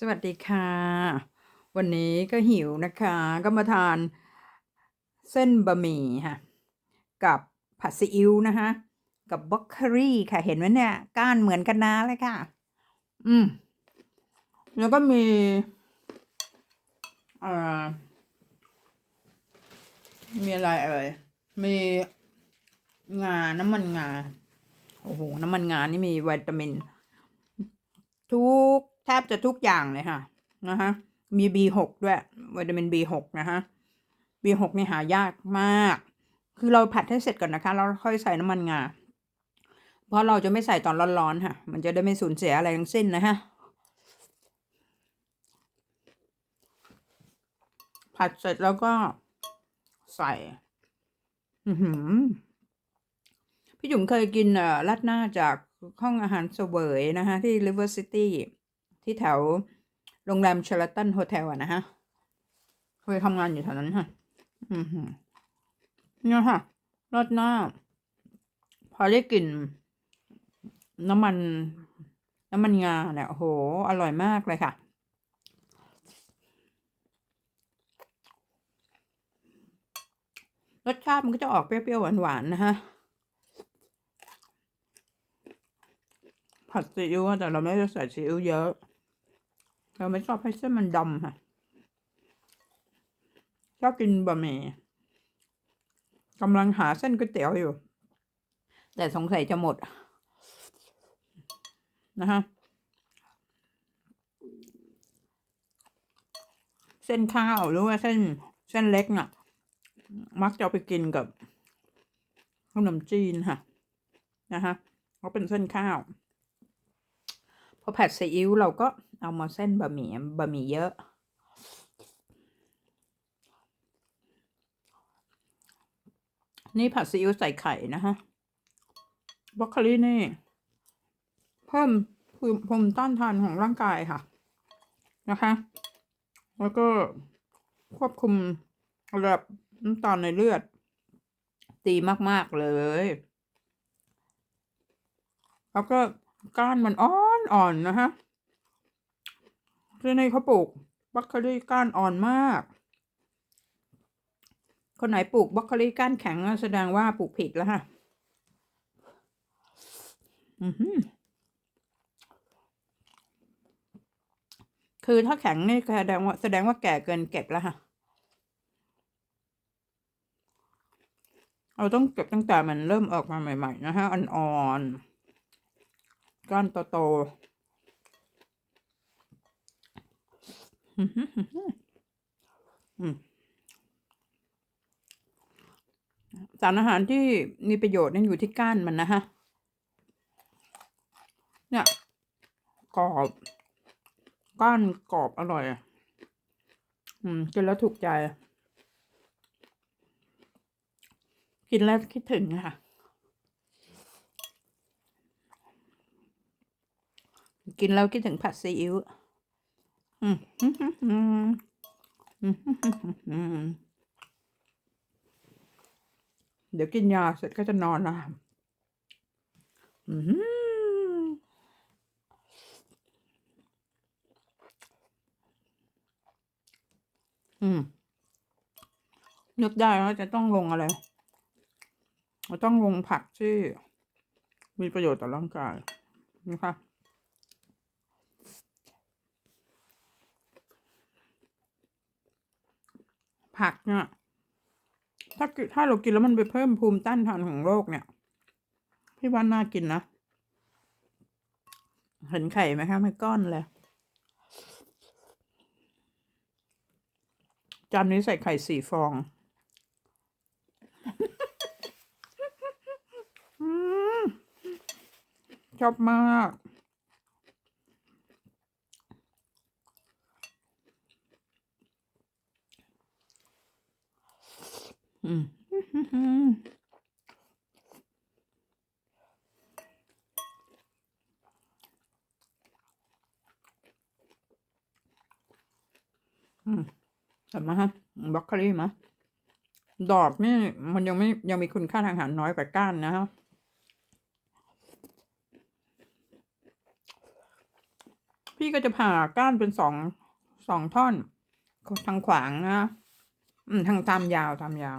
สวัสดีค่ะ วันนี้ก็หิวนะคะ ก็มาทานเส้นบะหมี่ค่ะ กับผัดซีอิ๊วนะคะกับบล็อกเคอรี่ค่ะ เห็นไหมเนี่ย ก้านเหมือนกันนะเลยค่ะ อืม แล้วก็มีเอ่อมีอะไรเอ่ย มีงา น้ำมันงา โอ้โห น้ำมันงานี่มีวิตามิน ทุก แทบจะทุกอย่างเลยค่ะนะคะมี B6 ด้วยวิตามิน B6 นะคะ B6 นี่หายากมาก คือเราผัดให้เสร็จก่อนนะคะแล้วค่อยใส่น้ำมันงา เพราะเราจะไม่ใส่ตอนร้อนๆค่ะ มันจะได้ไม่สูญเสียอะไรทั้งสิ้นนะฮะ ผัดเสร็จแล้วก็ใส่ อืพี่จุ๋มเคยกินเอ่อราดหน้าจากห้องอาหารเสวยนะคะ ที่ River City ที่แถวโรงแรมเชลตันโฮเทลอะนะฮะเคยทำงานอยู่แถวนั้นค่ะ อือหือเนี่ยค่ะราดหน้า พอได้กลิ่นน้ำมัน น้ำมันงาเนี่ยโห อร่อยมากเลยค่ะ รสชาติมันก็จะออกเปรี้ยวๆหวานๆนะฮะ ผัดซีอิ๊วแต่เราไม่ได้ใส่ซีอิ๊วเยอะ เราไม่ชอบให้เส้นมันดำค่ะชอบกินบะหมี่กำลังหาเส้นก๋วยเตี๋ยวอยู่ แต่สงสัยจะหมด นะฮะ เส้นข้าวหรือว่าเส้นเส้นเล็กน่ะ มักจะไปกินกับขนมจีนค่ะ นะฮะเพราเป็นเส้นข้าว พอผัดซีอิ๊วเราก็ เอามาเส้นบะหมี่บะหมี่เยอะนี่ผัดซีอิ๊วใส่ไข่นะฮะบรอกโคลีนี่ เพิ่มภูมิต้านทานของร่างกายค่ะ นะคะ แล้วก็ควบคุมระดับน้ำตาลในเลือด ดีมาก ๆ เลย แล้วก็ก้านมันอ่อนอ่อนนะฮะ ที่นี่เขาปลูกบรอกโคลีก้านอ่อนมาก คนไหนปลูกบรอกโคลีก้านแข็งแสดงว่าปลูกผิดแล้วค่ะอือหือคือถ้าแข็งนี่แสดงว่าแสดงว่าแก่เกินเก็บแล้วค่ะ เราต้องเก็บตั้งแต่มันเริ่มออกมาใหม่ ๆ นะฮะอ่อนๆก้านโตๆอืม สารอาหารที่มีประโยชน์นั่นอยู่ที่ก้านมันนะฮะ เนี่ยกรอบก้านกรอบอร่อยอะอืมกินแล้วถูกใจ กินแล้วคิดถึงค่ะ กินแล้วคิดถึงผัดซีอิ๊ว เดี๋ยวกินยาเสร็จก็จะนอนละอืมนึกได้ว่าจะต้องลงอะไรเราต้องลงผักที่มีประโยชน์ต่อร่างกายนะคะ ผักเนี่ยถ้าถ้าเรากินแล้วมันไปเพิ่มภูมิต้านทานของโรคเนี่ย พี่ว่าน่ากินนะ เห็นไข่ไหมคะไม่ก้อนเลย จานนี้ใส่ไข่สี่ฟองอชอบมาก อืมอืมเห็นไหมฮะบรอกโคลีมะดอกนี่มันยังไม่ยังมีคุณค่าทางอาหารน้อยกว่าก้านนะฮะพี่ก็ก็จะผ่าก้านเป็นสองสองท่อนทางขวางนะ อืมทางตามยาวตามยาว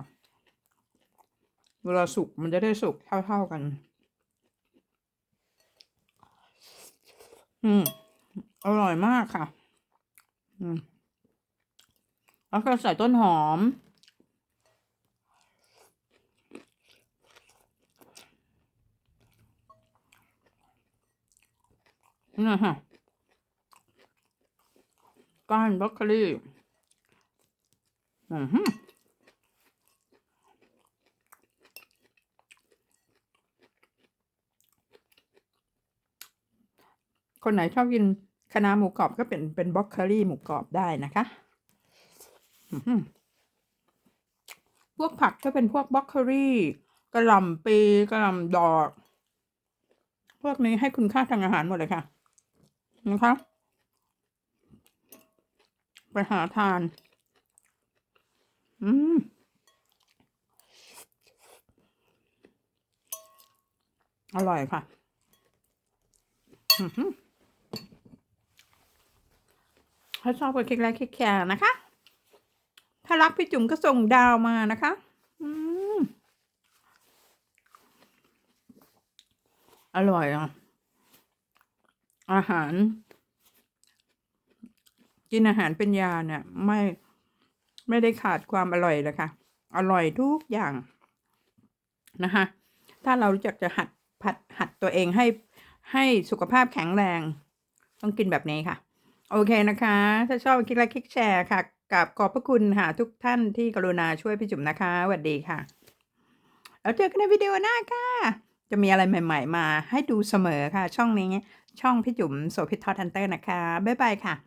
เวลาสุกมันจะได้สุกเท่าๆกัน อืม อร่อยมากค่ะ อืม แล้วก็ใส่ต้นหอม นี่ค่ะ ก้านบรอกโคลีอือ คนไหนชอบกินคะน้าหมูกรอบก็เป็นเป็นบรอกโคลีหมูกรอบได้นะคะพวกผักก็เป็นพวกบรอกโคลีกระหล่ำปีกระหล่ำดอก พวกนี้ให้คุณค่าทางอาหารหมดเลยค่ะ นะคะ ไปหาทาน อืมอร่อยค่ะ อือหือ ถ้าชอบก็คลิกไลค์คลิกแชร์นะคะ ถ้ารักพี่จุ๋มก็ส่งดาวมานะคะอืมอร่อยอะ อาหาร กินอาหารเป็นยาเนี่ย ไม่ไม่ได้ขาดความอร่อยเลยค่ะ อร่อยทุกอย่างนะคะ ถ้าเรารู้จักจะหัดผัดหัดตัวเองให้ให้สุขภาพแข็งแรง ต้องกินแบบนี้ค่ะ โอเคนะคะ ถ้าชอบคลิกไลค์คลิกแชร์ค่ะกับขอบพระคุณค่ะทุกท่านที่กรุณาช่วยพี่จุ๋มนะคะสวัสดีค่ะ แล้วเจอกันในวิดีโอหน้าค่ะ จะมีอะไรใหม่ ๆ มาให้ดูเสมอค่ะ ช่องนี้ ช่องพี่จุ๋มโสภิตทอทันเตอร์นะคะ บ๊ายบายค่ะ